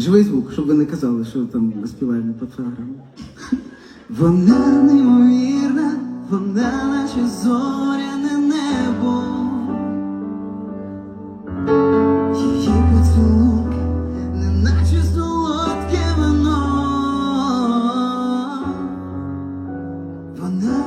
Живий звук, щоб ви не казали, що там співаємо по програмі. Вона неймовірна, вона наче зоряне небо. Її поцілунки, не наче солодке вино. Вона